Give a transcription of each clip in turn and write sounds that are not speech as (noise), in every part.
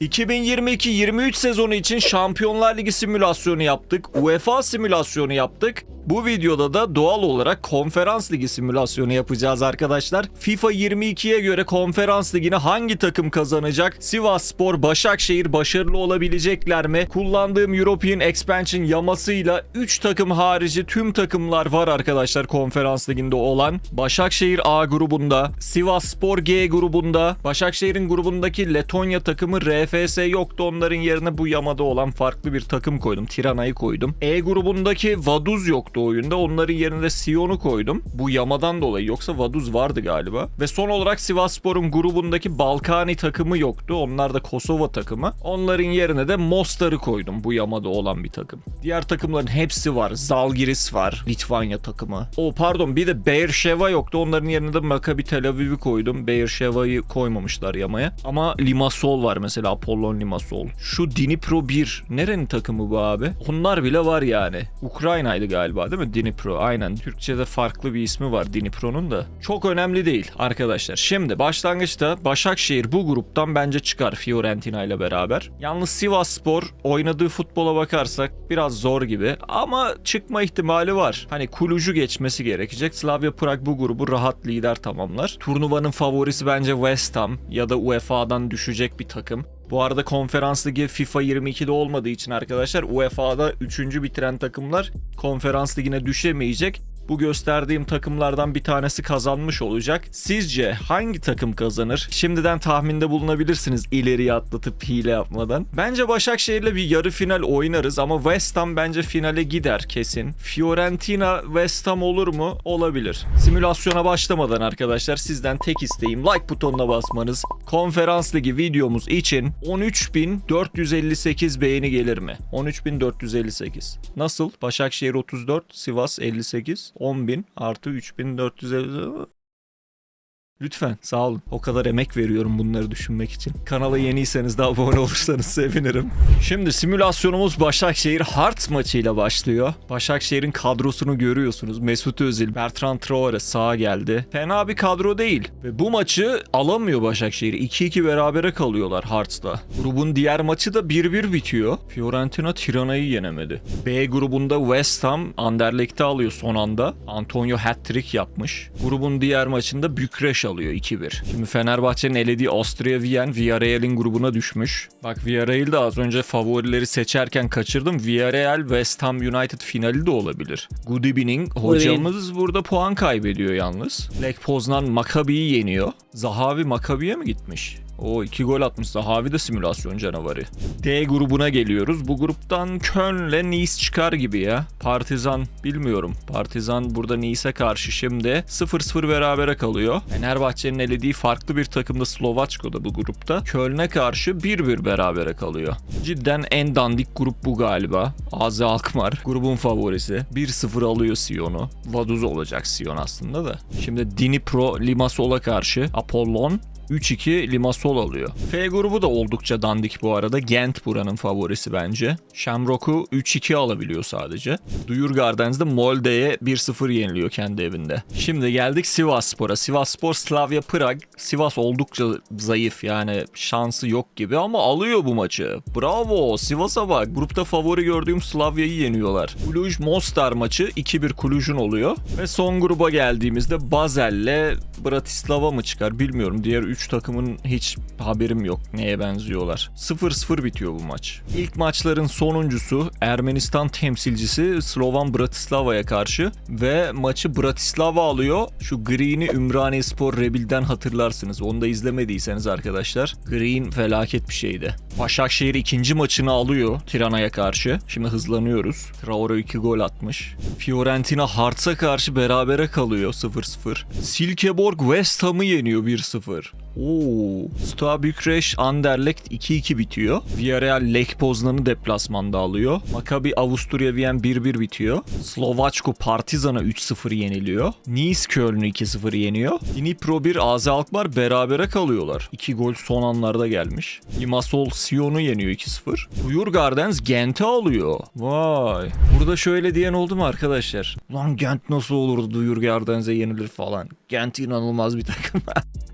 2022-23 sezonu için Şampiyonlar Ligi simülasyonu yaptık. UEFA simülasyonu yaptık. Bu videoda da doğal olarak Konferans Ligi simülasyonu yapacağız arkadaşlar. FIFA 22'ye göre Konferans Ligi'ni hangi takım kazanacak? Sivas Spor, Başakşehir başarılı olabilecekler mi? Kullandığım European Expansion yamasıyla 3 takım harici tüm takımlar var arkadaşlar Konferans Ligi'nde olan. Başakşehir A grubunda, Sivas Spor G grubunda, Başakşehir'in grubundaki Letonya takımı RFS yoktu. Onların yerine bu yamada olan farklı bir takım koydum. Tirana'yı koydum. E grubundaki Vaduz yoktu oyunda. Onların yerine Sion'u koydum. Bu yamadan dolayı yoksa Vaduz vardı galiba. Ve son olarak Sivasspor'un grubundaki Balkani takımı yoktu. Onlar da Kosova takımı. Onların yerine de Mostar'ı koydum. Bu yamada olan bir takım. Diğer takımların hepsi var. Zalgiris var. Litvanya takımı. O pardon bir de Beersheva yoktu. Onların yerine de Maccabi Tel Aviv'i koydum. Beersheva'yı koymamışlar yamaya. Ama Limassol var mesela. Apollon Limassol. Şu Dnipro 1. Nerenin takımı bu abi? Onlar bile var yani. Ukrayna'ydı galiba değil mi? Dnipro. Aynen. Türkçe'de farklı bir ismi var Dnipro'nun da. Çok önemli değil arkadaşlar. Şimdi başlangıçta Başakşehir bu gruptan bence çıkar Fiorentina ile beraber. Yalnız Sivas Spor oynadığı futbola bakarsak biraz zor gibi ama çıkma ihtimali var. Hani Kuluj'u geçmesi gerekecek. Slavia Prag bu grubu rahat lider tamamlar. Turnuvanın favorisi bence West Ham ya da UEFA'dan düşecek bir takım. Bu arada konferans ligi FIFA 22'de olmadığı için arkadaşlar UEFA'da 3. bitiren takımlar konferans ligine düşemeyecek. Bu gösterdiğim takımlardan bir tanesi kazanmış olacak. Sizce hangi takım kazanır? Şimdiden tahminde bulunabilirsiniz ileriye atlatıp hile yapmadan. Bence Başakşehir'le bir yarı final oynarız ama West Ham bence finale gider kesin. Fiorentina West Ham olur mu? Olabilir. Simülasyona başlamadan arkadaşlar sizden tek isteğim like butonuna basmanız. Konferans ligi videomuz için 13.458 beğeni gelir mi? 13.458. Nasıl? Başakşehir 34, Sivas 58, 10.000 artı 3.450. Lütfen sağ olun. O kadar emek veriyorum bunları düşünmek için. Kanala yeniyseniz de abone olursanız (laughs) sevinirim. Şimdi simülasyonumuz Başakşehir Hearts maçıyla başlıyor. Başakşehir'in kadrosunu görüyorsunuz. Mesut Özil, Bertrand Traore sağa geldi. Fena bir kadro değil. Ve bu maçı alamıyor Başakşehir. 2-2 berabere kalıyorlar Hearts'la. Grubun diğer maçı da 1-1 bitiyor. Fiorentina Tirana'yı yenemedi. B grubunda West Ham Anderlecht'i alıyor son anda. Antonio hat-trick yapmış. Grubun diğer maçında Bükreş alıyor 2-1. Şimdi Fenerbahçe'nin elediği Austria Wien Villarreal'in grubuna düşmüş. Bak Villarreal'de az önce favorileri seçerken kaçırdım. Villarreal West Ham United finali de olabilir. Good evening. Hocamız burada puan kaybediyor yalnız. Lech Poznan Maccabi'yi yeniyor. Zahavi Maccabi'ye mi gitmiş? O iki gol atmış. Zahavi de simülasyon canavarı. D grubuna geliyoruz. Bu gruptan Köln'le Nice çıkar gibi ya. Partizan bilmiyorum. Partizan burada Nice'e karşı şimdi 0-0 berabere kalıyor. Fenerbahçe'nin elediği farklı bir takımda Slovaçko'da bu grupta. Köln'e karşı 1-1 berabere kalıyor. Cidden en dandik grup bu galiba. AZ Alkmaar grubun favorisi. 1-0 alıyor Sion'u. Vaduz olacak Sion aslında da. Şimdi Dnipro Limassol'a karşı Apollon 3-2 Limassol alıyor. F grubu da oldukça dandik bu arada. Gent buranın favorisi bence. Shamrock'u 3-2 alabiliyor sadece. Duyurgardens de Molde'ye 1-0 yeniliyor kendi evinde. Şimdi geldik Sivasspor'a. Sivasspor Slavia Prag. Sivas oldukça zayıf yani şansı yok gibi ama alıyor bu maçı. Bravo Sivas'a bak. Grupta favori gördüğüm Slavya'yı yeniyorlar. Cluj Mostar maçı 2-1 Cluj'un oluyor. Ve son gruba geldiğimizde Bazel'le Bratislava mı çıkar bilmiyorum. Diğer 3 takımın hiç haberim yok neye benziyorlar. 0-0 bitiyor bu maç. İlk maçların sonuncusu Ermenistan temsilcisi Slovan Bratislava'ya karşı ve maçı Bratislava alıyor. Şu Green'i Ümraniye Spor Rebil'den hatırlarsınız. Onu da izlemediyseniz arkadaşlar. Green felaket bir şeydi. Başakşehir ikinci maçını alıyor Tirana'ya karşı. Şimdi hızlanıyoruz. Traore 2 gol atmış. Fiorentina Hearts'a karşı berabere kalıyor 0-0. Silkeborg West Ham'ı yeniyor 1-0. Oo. Steaua Bükreş Anderlecht 2-2 bitiyor. Villarreal Lech Poznan'ı deplasmanda alıyor. Maccabi Avusturya Wien 1-1 bitiyor. Slovaçko Partizan'a 3-0 yeniliyor. Nice Köln'ü 2-0 yeniyor. Dnipro 1 AZ Alkmaar berabere kalıyorlar. 2 gol son anlarda gelmiş. Limassol Sion'u yeniyor 2-0. Buyur Gardens Gent'i alıyor. Vay. Burada şöyle diyen oldu mu arkadaşlar? Lan Gent nasıl olurdu Duyur Gardens'e yenilir falan. Gent inanılmaz bir takım.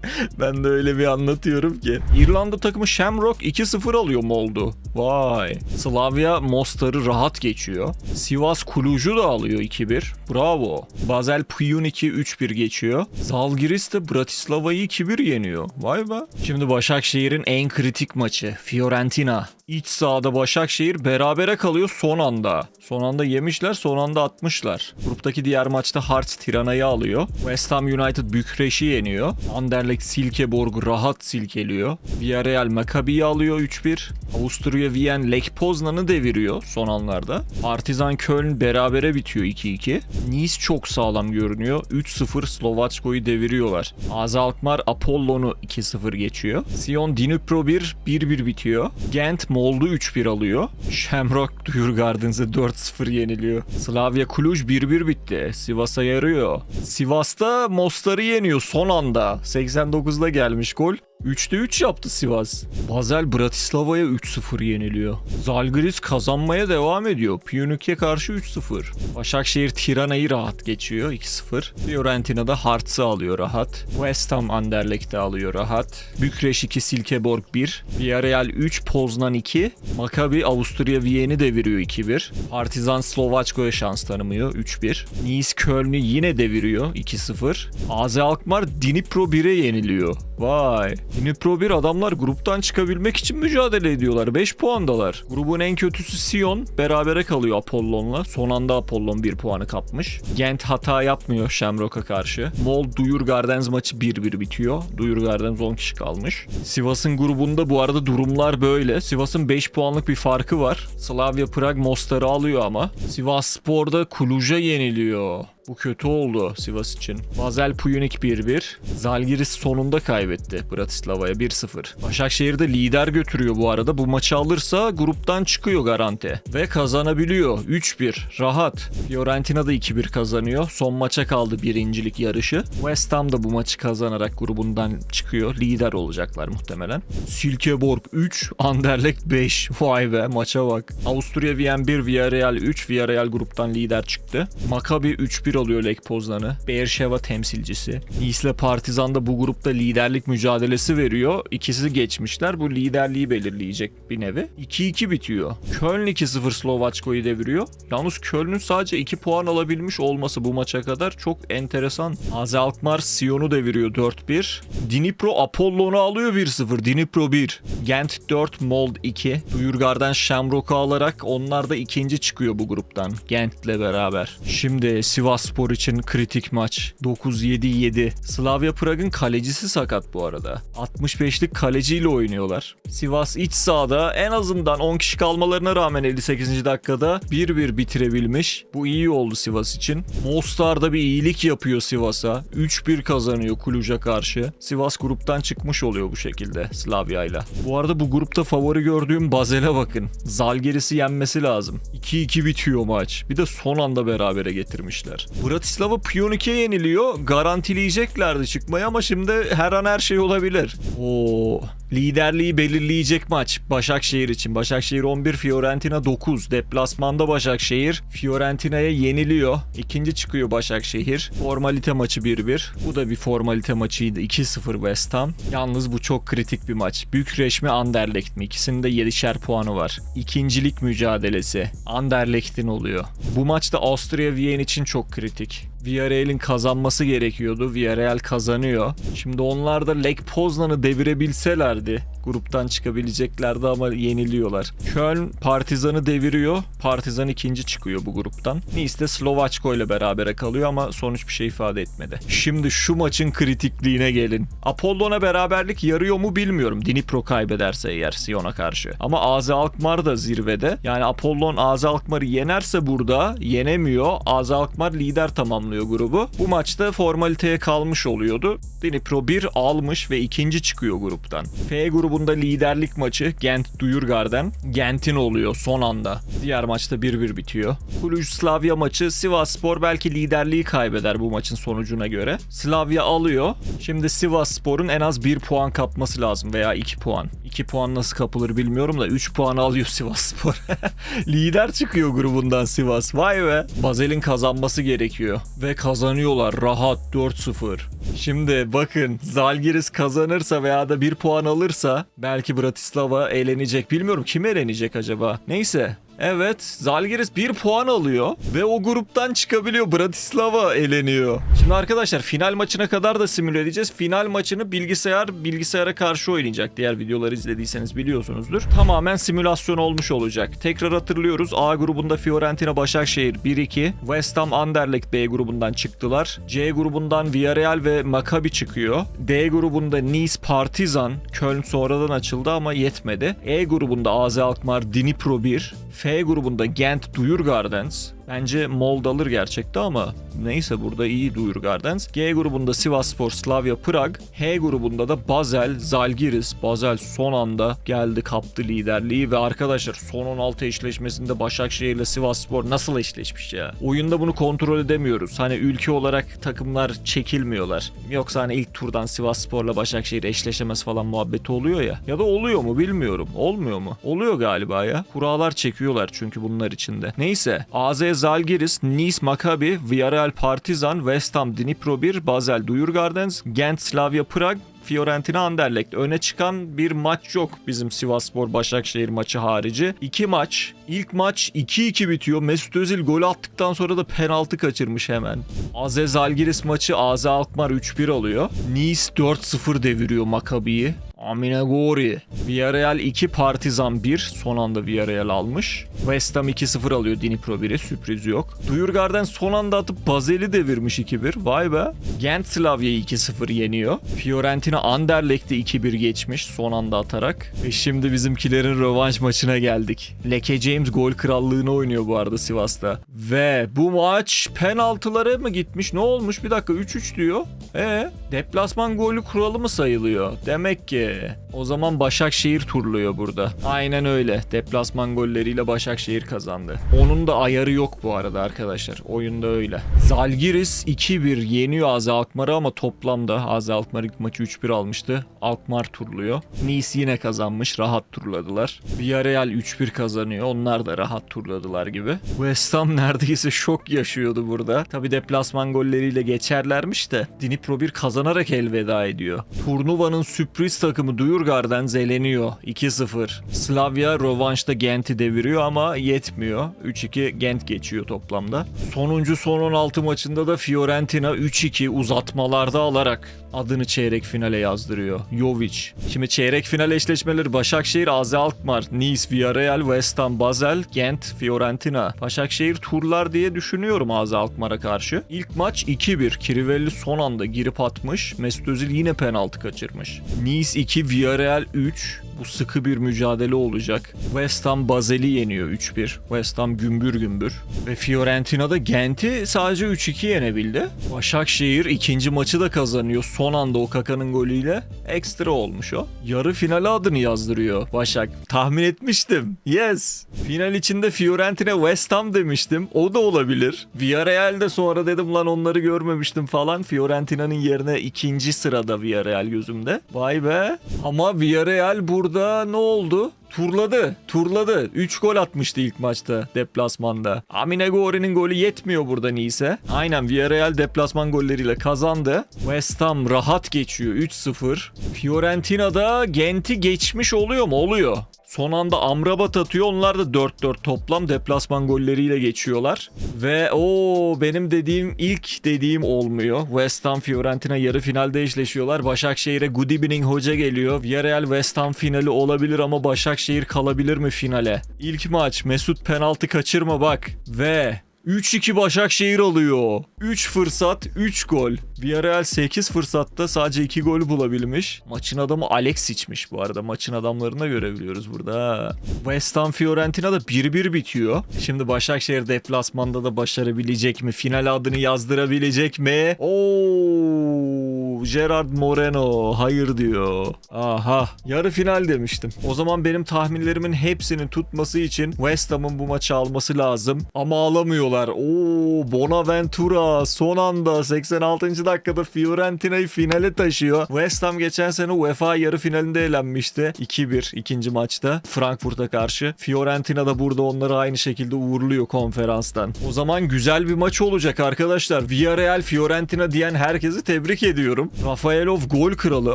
(laughs) ben de öyle bir anlatıyorum ki. İrlanda takımı Shamrock 2-0 alıyor Mold'u. Vay. Slavia Mostar'ı rahat geçiyor. Sivas Kuluj'u da alıyor 2-1. Bravo. Basel Pionik'i 3-1 geçiyor. Zalgiris de Bratislava'yı 2-1 yeniyor. Vay be. Şimdi Başakşehir'in en kritik maçı. Fiorentina. İç sahada Başakşehir berabere kalıyor son anda. Son anda yemişler, son anda atmışlar. Gruptaki diğer maçta Hearts Tirana'yı alıyor. West Ham United Bükreş'i yeniyor. Anderlecht Silkeborg rahat silkeliyor. Villarreal Maccabi'yi alıyor 3-1. Avusturya Wien Lech Poznan'ı deviriyor son anlarda. Partizan Köln berabere bitiyor 2-2. Nice çok sağlam görünüyor. 3-0 Slovaçko'yu deviriyorlar. AZ Alkmaar Apollon'u 2-0 geçiyor. Sion Dnipro 1 1-1 bitiyor. Gent Mold'u 3-1 alıyor. Shamrock Duyurgardens'e 4-0 yeniliyor. Slavia Cluj 1-1 bitti. Sivas'a yarıyor. Sivas'ta Mostar'ı yeniyor son anda. 89'da gelmiş gol. 3'te 3 yaptı Sivas. Basel Bratislava'ya 3-0 yeniliyor. Zalgiris kazanmaya devam ediyor. Pionik'e karşı 3-0. Başakşehir Tirana'yı rahat geçiyor 2-0. Fiorentina'da Hartz'ı alıyor rahat. West Ham Anderlecht'i alıyor rahat. Bükreş 2 Silkeborg 1. Villarreal 3 Poznan 2. Maccabi Avusturya Viyen'i deviriyor 2-1. Partizan Slovaçko'ya şans tanımıyor 3-1. Nice Köln'ü yine deviriyor 2-0. AZ Alkmaar Dnipro 1'e yeniliyor. Vay. Dnipro 1 adamlar gruptan çıkabilmek için mücadele ediyorlar. 5 puandalar. Grubun en kötüsü Sion. Berabere kalıyor Apollon'la. Son anda Apollon 1 puanı kapmış. Gent hata yapmıyor Shamrock'a karşı. Mold Duyur Gardens maçı 1-1 bitiyor. Duyur Gardens 10 kişi kalmış. Sivas'ın grubunda bu arada durumlar böyle. Sivas'ın 5 puanlık bir farkı var. Slavia Prag Mostar'ı alıyor ama. Sivas Spor'da Kuluj'a yeniliyor. Bu kötü oldu Sivas için. Basel Puyunik 1-1. Zalgiris sonunda kaybetti Bratislava'ya 1-0. Başakşehir de lider götürüyor bu arada. Bu maçı alırsa gruptan çıkıyor garanti. Ve kazanabiliyor. 3-1. Rahat. Fiorentina da 2-1 kazanıyor. Son maça kaldı birincilik yarışı. West Ham da bu maçı kazanarak grubundan çıkıyor. Lider olacaklar muhtemelen. Silkeborg 3, Anderlecht 5. Vay be maça bak. Avusturya Wien 1, Villarreal 3. Villarreal gruptan lider çıktı. Maccabi 3-1 alıyor Lech Poznan'ı. Beersheva temsilcisi. Nice ile Partizan da bu grupta liderlik mücadelesi veriyor. İkisi geçmişler. Bu liderliği belirleyecek bir nevi. 2-2 bitiyor. Köln 2-0 Slovaçko'yu deviriyor. Yalnız Köln'ün sadece 2 puan alabilmiş olması bu maça kadar çok enteresan. AZ Alkmaar Sion'u deviriyor 4-1. Dnipro Apollon'u alıyor 1-0. Dnipro 1. Gent 4, Mold 2. Duyurgar'dan Shamrock'u alarak onlar da ikinci çıkıyor bu gruptan. Gent'le beraber. Şimdi Sivasspor için kritik maç. 9-7-7. Slavia Prag'ın kalecisi sakat bu arada. 65'lik kaleciyle oynuyorlar. Sivas iç sahada en azından 10 kişi kalmalarına rağmen 58. dakikada 1-1 bitirebilmiş. Bu iyi oldu Sivas için. Mostar da bir iyilik yapıyor Sivas'a. 3-1 kazanıyor Kuluj'a karşı. Sivas gruptan çıkmış oluyor bu şekilde Slavya'yla. Bu arada bu grupta favori gördüğüm Bazel'e bakın. Zalgiris'i yenmesi lazım. 2-2 bitiyor maç. Bir de son anda berabere getirmişler. Bratislava Pionik'e yeniliyor. Garantileyeceklerdi çıkmayı ama şimdi her an her şey olabilir. Oo, liderliği belirleyecek maç Başakşehir için. Başakşehir 11, Fiorentina 9. Deplasmanda Başakşehir Fiorentina'ya yeniliyor. İkinci çıkıyor Başakşehir. Formalite maçı 1-1. Bu da bir formalite maçıydı. 2-0 West Ham. Yalnız bu çok kritik bir maç. Bükreş mi Anderlecht mi? İkisinin de 7'şer puanı var. İkincilik mücadelesi. Anderlecht'in oluyor. Bu maçta Avusturya Wien için çok kritik. Villarreal'in kazanması gerekiyordu. Villarreal kazanıyor. Şimdi onlar da Lech Poznan'ı devirebilselerdi gruptan çıkabileceklerdi ama yeniliyorlar. Köln Partizan'ı deviriyor. Partizan ikinci çıkıyor bu gruptan. Nice de Slovaçko ile berabere kalıyor ama sonuç bir şey ifade etmedi. Şimdi şu maçın kritikliğine gelin. Apollon'a beraberlik yarıyor mu bilmiyorum. Dnipro kaybederse eğer Sion'a karşı. Ama AZ Alkmaar da zirvede. Yani Apollon AZ Alkmaar'ı yenerse burada yenemiyor. AZ Alkmaar lider tamamlıyor tamamlıyor grubu. Bu maçta formaliteye kalmış oluyordu. Dnipro 1 almış ve ikinci çıkıyor gruptan. F grubunda liderlik maçı Gent Duyurgar'den. Gent'in oluyor son anda. Diğer maçta 1-1 bitiyor. Cluj Slavia maçı Sivas Spor belki liderliği kaybeder bu maçın sonucuna göre. Slavia alıyor. Şimdi Sivas Spor'un en az 1 puan kapması lazım veya 2 puan. 2 puan nasıl kapılır bilmiyorum da 3 puan alıyor Sivas Spor. (laughs) Lider çıkıyor grubundan Sivas. Vay be. Bazel'in kazanması gerekiyor. Ve kazanıyorlar rahat 4-0. Şimdi bakın Zalgiris kazanırsa veya da 1 puan alırsa belki Bratislava eğlenecek. Bilmiyorum kim eğlenecek acaba. Neyse Evet, Zalgiris 1 puan alıyor ve o gruptan çıkabiliyor. Bratislava eleniyor. Şimdi arkadaşlar final maçına kadar da simüle edeceğiz. Final maçını bilgisayar bilgisayara karşı oynayacak. Diğer videoları izlediyseniz biliyorsunuzdur. Tamamen simülasyon olmuş olacak. Tekrar hatırlıyoruz. A grubunda Fiorentina Başakşehir 1-2. West Ham Anderlecht B grubundan çıktılar. C grubundan Villarreal ve Maccabi çıkıyor. D grubunda Nice Partizan. Köln sonradan açıldı ama yetmedi. E grubunda AZ Alkmaar Dnipro 1. F grubunda Gent Duyurgardens. Bence Mold alır gerçekte ama neyse burada iyi Duyurgardens. G grubunda Sivasspor Slavia Prag. H grubunda da Basel Zalgiris. Basel son anda geldi kaptı liderliği ve arkadaşlar son 16 eşleşmesinde Başakşehir ile Sivasspor nasıl eşleşmiş ya? Oyunda bunu kontrol edemiyoruz. Hani ülke olarak takımlar çekilmiyorlar. Yoksa hani ilk turdan Sivasspor'la Başakşehir eşleşemez falan muhabbeti oluyor ya. Ya da oluyor mu bilmiyorum. Olmuyor mu? Oluyor galiba ya. Kurallar çekiyorlar çünkü bunlar içinde. Neyse. AZ Zalgiris, Nice Maccabi, Villarreal Partizan, West Ham Dnipro 1, Basel Duyurgardens, Gent Slavia Prag, Fiorentina Anderlecht. Öne çıkan bir maç yok bizim Sivasspor Başakşehir maçı harici. İki maç. İlk maç 2-2 bitiyor. Mesut Özil golü attıktan sonra da penaltı kaçırmış hemen. AZ Zalgiris maçı AZ Alkmaar 3-1 alıyor. Nice 4-0 deviriyor Maccabi'yi. Amine Gori. Villarreal 2 Partizan 1. Son anda Villarreal almış. West Ham 2-0 alıyor Dnipro 1'i. Sürpriz yok. Duyurgarden son anda atıp Bazel'i devirmiş 2-1. Vay be. Gent Slavia'yı 2-0 yeniyor. Fiorentina Anderlecht'i 2-1 geçmiş son anda atarak. Ve şimdi bizimkilerin rövanş maçına geldik. Leke James gol krallığını oynuyor bu arada Sivas'ta. Ve bu maç penaltılara mı gitmiş? Ne olmuş? Bir dakika 3-3 diyor. E deplasman golü kuralı mı sayılıyor? Demek ki o zaman Başakşehir turluyor burada. Aynen öyle. Deplasman golleriyle Başakşehir kazandı. Onun da ayarı yok bu arada arkadaşlar. Oyunda öyle. Zalgiris 2-1 yeniyor AZ Alkmaar'ı ama toplamda AZ Alkmaar ilk maçı 3-1 almıştı. Alkmaar turluyor. Nice yine kazanmış. Rahat turladılar. Villarreal 3-1 kazanıyor. Onlar da rahat turladılar gibi. West Ham (laughs) neredeyse şok yaşıyordu burada. Tabi deplasman golleriyle geçerlermiş de Dnipro 1 kazanarak elveda ediyor. Turnuvanın sürpriz takımı Duyurgar'dan zeleniyor. 2-0. Slavia rövanşta Gent'i deviriyor ama yetmiyor. 3-2 Gent geçiyor toplamda. Sonuncu son 16 maçında da Fiorentina 3-2 uzatmalarda alarak adını çeyrek finale yazdırıyor. Jovic. Şimdi çeyrek final eşleşmeleri Başakşehir, AZ Alkmaar, Nice, Villarreal, West Ham, Basel, Gent, Fiorentina. Başakşehir turlar diye düşünüyorum AZ Alkmaar'a karşı. İlk maç 2-1. Kirivelli son anda girip atmış. Mesut Özil yine penaltı kaçırmış. Nice 2, Villarreal 3. Bu sıkı bir mücadele olacak. West Ham Basel'i yeniyor 3-1. West Ham gümbür gümbür. Ve Fiorentina'da Gent'i sadece 3-2 yenebildi. Başakşehir ikinci maçı da kazanıyor. Son anda o Kaka'nın golüyle. Ekstra olmuş o. Yarı finale adını yazdırıyor Başak. Tahmin etmiştim. Yes. Final içinde Fiorentina West Ham demiştim. O da olabilir. Villarreal'de sonra dedim lan onları görmemiştim falan. Fiorentina'nın yerine ikinci sırada Villarreal gözümde. Vay be. Ama Villarreal burada ne oldu? Turladı. Turladı. 3 gol atmıştı ilk maçta deplasmanda. Amine Gori'nin golü yetmiyor burada Nice. Aynen Villarreal deplasman golleriyle kazandı. West Ham rahat geçiyor 3-0. Fiorentina'da Gent'i geçmiş oluyor mu? Oluyor. Son anda Amrabat atıyor. Onlar da 4-4 toplam deplasman golleriyle geçiyorlar. Ve o benim dediğim ilk dediğim olmuyor. West Ham Fiorentina yarı finalde eşleşiyorlar. Başakşehir'e good evening hoca geliyor. Villarreal West Ham finali olabilir ama Başakşehir kalabilir mi finale? İlk maç Mesut penaltı kaçırma bak. Ve 3-2 Başakşehir alıyor. 3 fırsat 3 gol. Villarreal 8 fırsatta sadece 2 gol bulabilmiş. Maçın adamı Alexic'miş bu arada. Maçın adamlarını da görebiliyoruz burada. West Ham Fiorentina da 1-1 bitiyor. Şimdi Başakşehir deplasmanda da başarabilecek mi? Final adını yazdırabilecek mi? Oo, Gerard Moreno hayır diyor. Aha yarı final demiştim. O zaman benim tahminlerimin hepsinin tutması için West Ham'ın bu maçı alması lazım. Ama alamıyorlar. Oo Bonaventura son anda 86. dakikada Fiorentina'yı finale taşıyor. West Ham geçen sene UEFA yarı finalinde elenmişti. 2-1 ikinci maçta Frankfurt'a karşı. Fiorentina da burada onları aynı şekilde uğurluyor konferanstan. O zaman güzel bir maç olacak arkadaşlar. Villarreal Fiorentina diyen herkesi tebrik ediyorum. Rafaelov gol kralı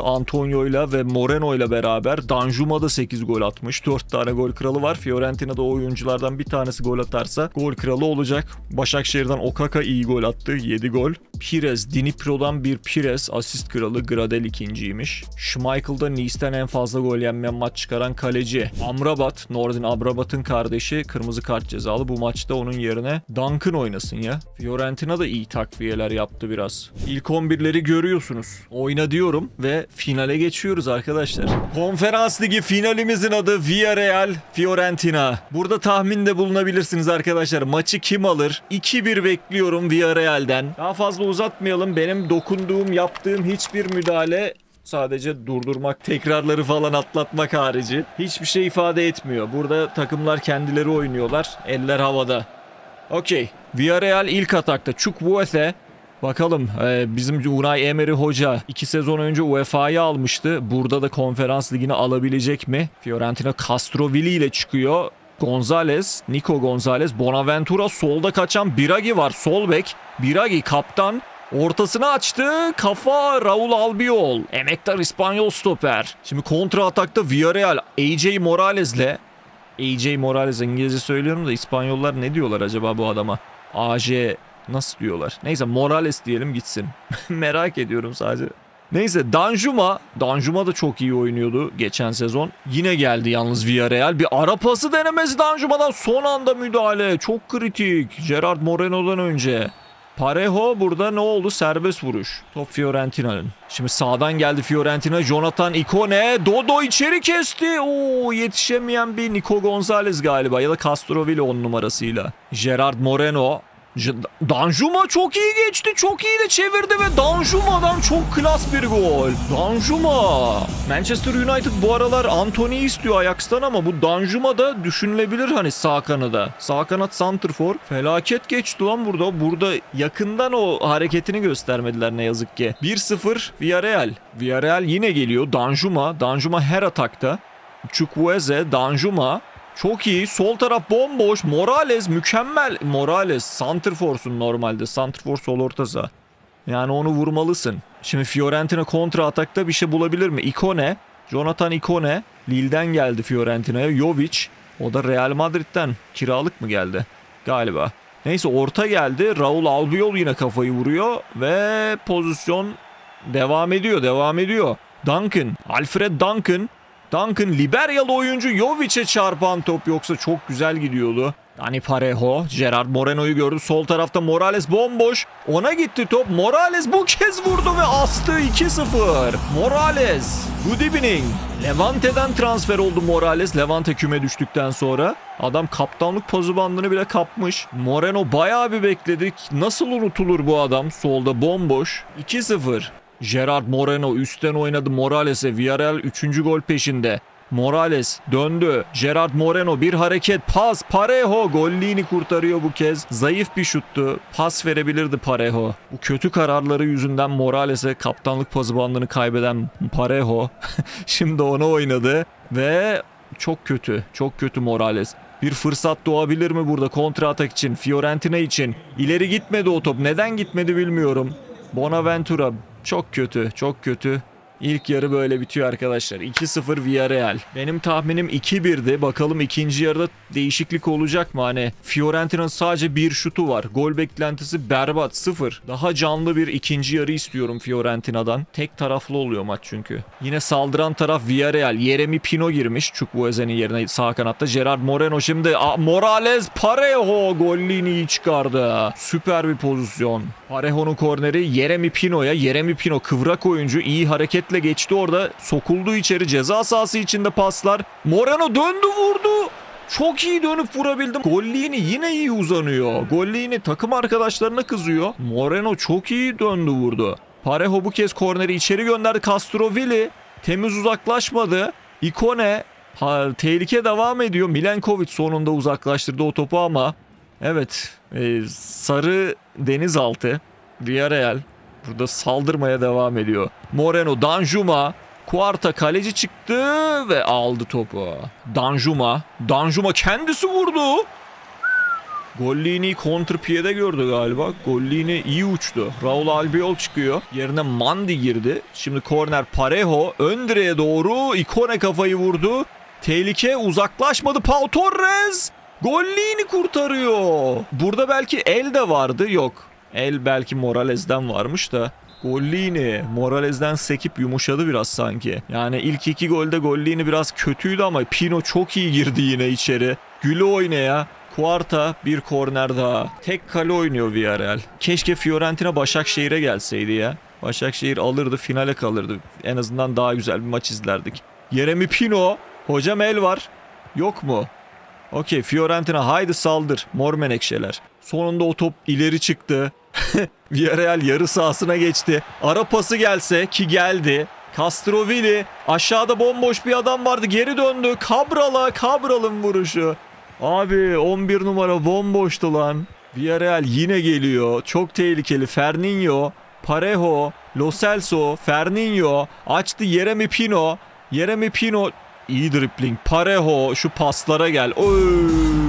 Antonio'yla ve Moreno'yla beraber. Danjuma da 8 gol atmış. 4 tane gol kralı var. Fiorentina'da o oyunculardan bir tanesi gol atarsa gol kralı olacak. Başakşehir'den Okaka iyi gol attı. 7 gol. Pires, Dnipro'dan bir Pires asist kralı. Gradel ikinciymiş. Schmeichel'da Nice'den en fazla gol yenmeyen maç çıkaran kaleci. Amrabat, Nordin Amrabat'ın kardeşi kırmızı kart cezalı. Bu maçta onun yerine Duncan oynasın ya. Fiorentina da iyi takviyeler yaptı biraz. İlk 11'leri görüyorsunuz. Oyna diyorum ve finale geçiyoruz arkadaşlar. Konferans Ligi finalimizin adı Villarreal Fiorentina. Burada tahminde bulunabilirsiniz arkadaşlar. Maçı kim alır? 2-1 bekliyorum Villarreal'den. Daha fazla uzatmayalım. Benim dokunduğum, yaptığım hiçbir müdahale sadece durdurmak, tekrarları falan atlatmak harici hiçbir şey ifade etmiyor. Burada takımlar kendileri oynuyorlar. Eller havada. Okey. Villarreal ilk atakta. Chukwueze Bakalım e, bizim Unai Emery hoca 2 sezon önce UEFA'yı almıştı. Burada da konferans ligini alabilecek mi? Fiorentina Castrovilli ile çıkıyor. Gonzalez, Nico Gonzalez, Bonaventura solda kaçan Biragi var. Sol bek. Biragi kaptan. Ortasını açtı. Kafa Raul Albiol. Emektar İspanyol stoper. Şimdi kontra atakta Villarreal AJ Morales'le AJ Morales İngilizce söylüyorum da İspanyollar ne diyorlar acaba bu adama? AJ nasıl diyorlar? Neyse Morales diyelim gitsin. (laughs) Merak ediyorum sadece. Neyse Danjuma, Danjuma da çok iyi oynuyordu geçen sezon. Yine geldi yalnız Villarreal. Bir ara pası denemesi Danjuma'dan son anda müdahale. Çok kritik. Gerard Moreno'dan önce. Parejo burada ne oldu? Serbest vuruş. Top Fiorentina'nın. Şimdi sağdan geldi Fiorentina. Jonathan Ikone. Dodo içeri kesti. Oo yetişemeyen bir Nico Gonzalez galiba. Ya da Castrovilli on numarasıyla. Gerard Moreno. Danjuma çok iyi geçti. Çok iyi de çevirdi ve Danjuma'dan çok klas bir gol. Danjuma. Manchester United bu aralar Anthony'yi istiyor Ajax'tan ama bu Danjuma da düşünülebilir hani sağ kanada. Sağ kanat Santrfor. Felaket geçti lan burada. Burada yakından o hareketini göstermediler ne yazık ki. 1-0 Villarreal. Villarreal yine geliyor. Danjuma. Danjuma her atakta. Chukwueze, Danjuma. Çok iyi. Sol taraf bomboş. Morales mükemmel. Morales Santrfor'sun normalde. Santrfor sol orta. Yani onu vurmalısın. Şimdi Fiorentina kontra atakta bir şey bulabilir mi? Ikone. Jonathan Ikone. Lille'den geldi Fiorentina'ya. Jovic. O da Real Madrid'den. Kiralık mı geldi? Galiba. Neyse orta geldi. Raul Albiol yine kafayı vuruyor. Ve pozisyon devam ediyor. Devam ediyor. Duncan. Alfred Duncan. Duncan Liberyalı oyuncu Jovic'e çarpan top yoksa çok güzel gidiyordu. Dani Parejo, Gerard Moreno'yu gördü. Sol tarafta Morales bomboş. Ona gitti top. Morales bu kez vurdu ve astı 2-0. Morales. Good evening. Levante'den transfer oldu Morales. Levante küme düştükten sonra. Adam kaptanlık pozu bandını bile kapmış. Moreno bayağı bir bekledik. Nasıl unutulur bu adam? Solda bomboş. 2-0. Gerard Moreno üstten oynadı Morales'e. Villarreal 3. gol peşinde. Morales döndü. Gerard Moreno bir hareket. Pas. Parejo golliğini kurtarıyor bu kez. Zayıf bir şuttu. Pas verebilirdi Parejo. Bu kötü kararları yüzünden Morales'e kaptanlık pası bandını kaybeden Parejo (laughs) şimdi onu oynadı ve çok kötü. Çok kötü Morales. Bir fırsat doğabilir mi burada kontra atak için, Fiorentina için? İleri gitmedi o top. Neden gitmedi bilmiyorum. Bonaventura çok kötü, çok kötü. İlk yarı böyle bitiyor arkadaşlar. 2-0 Villarreal. Benim tahminim 2-1'di. Bakalım ikinci yarıda değişiklik olacak mı? Hani Fiorentina'nın sadece bir şutu var. Gol beklentisi berbat 0. Daha canlı bir ikinci yarı istiyorum Fiorentina'dan. Tek taraflı oluyor maç çünkü. Yine saldıran taraf Villarreal. Yeremi Pino girmiş. Chukwueze'nin yerine sağ kanatta. Gerard Moreno şimdi. Aa, Morales Parejo gollini çıkardı. Süper bir pozisyon. Parejo'nun korneri Yeremi Pino'ya. Yeremi Pino kıvrak oyuncu. iyi hareketle geçti orada. Sokuldu içeri. Ceza sahası içinde paslar. Moreno döndü vurdu. Çok iyi dönüp vurabildim. Gollini yine iyi uzanıyor. Gollini takım arkadaşlarına kızıyor. Moreno çok iyi döndü vurdu. Parejo bu kez korneri içeri gönderdi. Castrovilli temiz uzaklaşmadı. Ikone ha, tehlike devam ediyor. Milenkovic sonunda uzaklaştırdı o topu ama evet e, sarı denizaltı Villarreal burada saldırmaya devam ediyor. Moreno, Danjuma, Kuarta kaleci çıktı ve aldı topu. Danjuma, Danjuma kendisi vurdu. Gollini kontrpiyede gördü galiba. Gollini iyi uçtu. Raul Albiol çıkıyor. Yerine Mandi girdi. Şimdi korner Parejo ön direğe doğru ikone kafayı vurdu. Tehlike uzaklaşmadı. Pau Torres Gollini kurtarıyor. Burada belki el de vardı. Yok. El belki Morales'den varmış da. Gollini Morales'den sekip yumuşadı biraz sanki. Yani ilk iki golde Gollini biraz kötüydü ama Pino çok iyi girdi yine içeri. Gülü oynaya. Kuarta bir korner daha. Tek kale oynuyor Villarreal. Keşke Fiorentina Başakşehir'e gelseydi ya. Başakşehir alırdı finale kalırdı. En azından daha güzel bir maç izlerdik. Yeremi Pino. Hocam el var. Yok mu? Okey Fiorentina haydi saldır. Mor menekşeler. Sonunda o top ileri çıktı. (laughs) Villarreal yarı sahasına geçti. Ara pası gelse ki geldi. Castrovilli aşağıda bomboş bir adam vardı geri döndü. Cabral'a Cabral'ın vuruşu. Abi 11 numara bomboştu lan. Villarreal yine geliyor. Çok tehlikeli. Ferninho, Parejo, Lo Celso, Ferninho açtı Yeremi Pino. Yeremi Pino iyi dribbling. Parejo şu paslara gel. Oy!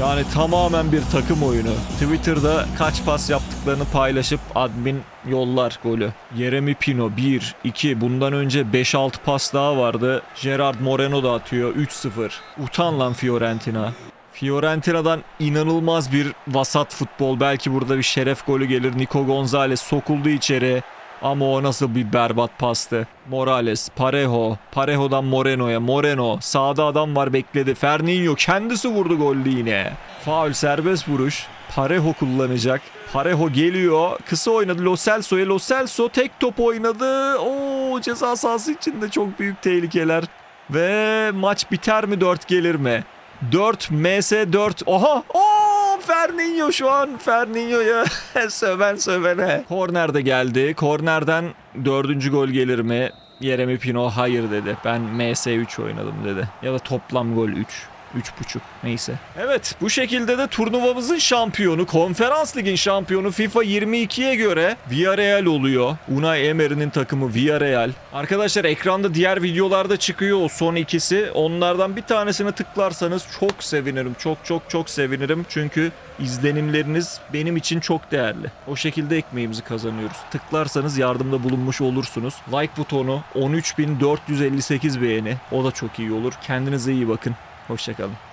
Yani tamamen bir takım oyunu. Twitter'da kaç pas yaptıklarını paylaşıp admin yollar golü. Yeremi Pino 1, 2 bundan önce 5-6 pas daha vardı. Gerard Moreno da atıyor 3-0. Utan lan Fiorentina. Fiorentina'dan inanılmaz bir vasat futbol. Belki burada bir şeref golü gelir. Nico Gonzalez sokuldu içeri. Ama o nasıl bir berbat pastı. Morales, Parejo, Parejo'dan Moreno'ya, Moreno, sağda adam var bekledi. Ferninho kendisi vurdu gollü yine. Faul serbest vuruş. Parejo kullanacak. Parejo geliyor. Kısa oynadı Lo Celso'ya. Lo Celso tek top oynadı. Oo ceza sahası içinde çok büyük tehlikeler. Ve maç biter mi 4 gelir mi? 4 MS 4. Oha! Oo Ferninho şu an Ferninho'ya (laughs) söven sövene. Korner de geldi. Kornerden dördüncü gol gelir mi? Yeremi Pino hayır dedi. Ben MS3 oynadım dedi. Ya da toplam gol 3. 3.5 neyse. Evet bu şekilde de turnuvamızın şampiyonu, konferans ligin şampiyonu FIFA 22'ye göre Villarreal oluyor. Unai Emery'nin takımı Villarreal. Arkadaşlar ekranda diğer videolarda çıkıyor o son ikisi. Onlardan bir tanesine tıklarsanız çok sevinirim. Çok çok çok sevinirim. Çünkü izlenimleriniz benim için çok değerli. O şekilde ekmeğimizi kazanıyoruz. Tıklarsanız yardımda bulunmuş olursunuz. Like butonu 13.458 beğeni. O da çok iyi olur. Kendinize iyi bakın. Hoşçakalın.